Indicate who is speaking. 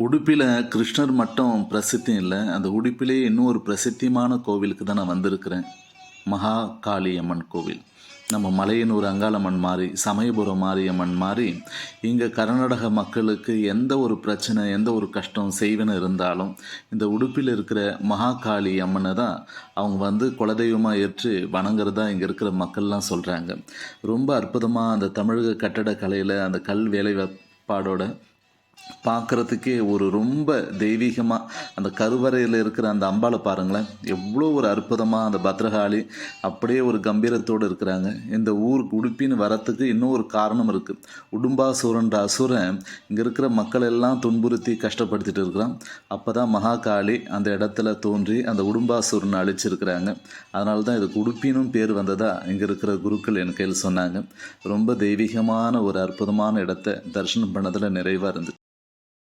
Speaker 1: உடுப்பியில் கிருஷ்ணர் மட்டும் பிரசித்தி இல்லை. அந்த உடுப்பிலே இன்னும் ஒரு பிரசித்தியமான கோவிலுக்கு தான் நான் வந்திருக்கிறேன். மகா காளியம்மன் கோவில். நம்ம மலையனூர் அங்காளம்மன் மாதிரி சமயபுரம் மாரியம்மன் மாதிரி இங்கே கர்நாடக மக்களுக்கு எந்த ஒரு பிரச்சனை எந்த ஒரு கஷ்டம் செய்வன இருந்தாலும் இந்த உடுப்பில் இருக்கிற மகா காளி அம்மனை தான் அவங்க வந்து குலதெய்வமாக ஏற்று வணங்குறதா இங்கே இருக்கிற மக்கள்லாம் சொல்கிறாங்க ரொம்ப அற்புதமாக அந்த தமிழக கட்டடக்கலையில் அந்த கல் வேலைப்பாடோட பார்க்குறதுக்கே ஒரு ரொம்ப தெய்வீகமாக அந்த கருவறையில் இருக்கிற அந்த அம்பாளை பாருங்களேன். எவ்வளோ ஒரு அற்புதமாக அந்த பத்ரகாளி அப்படியே ஒரு கம்பீரத்தோடு இருக்கிறாங்க. இந்த ஊருக்கு உடுப்பின்னு வரத்துக்கு இன்னும் ஒரு காரணம் இருக்குது உடும்பாசூரன்ற அசுரன் இங்கே இருக்கிற மக்கள் எல்லாம் துன்புறுத்தி கஷ்டப்படுத்திட்டு இருக்கிறான். அப்போ தான் மகாகாளி அந்த இடத்துல தோன்றி அந்த உடும்பாசூரனை அழிச்சிருக்கிறாங்க. அதனால தான் இதுக்கு உடுப்பினும் பேர் வந்ததா இங்கே இருக்கிற குருக்கள் என் கையில் சொன்னாங்க. ரொம்ப தெய்வீகமான ஒரு அற்புதமான இடத்த தரிசனம் பண்ணதில் நிறைவாக இருந்துச்சு.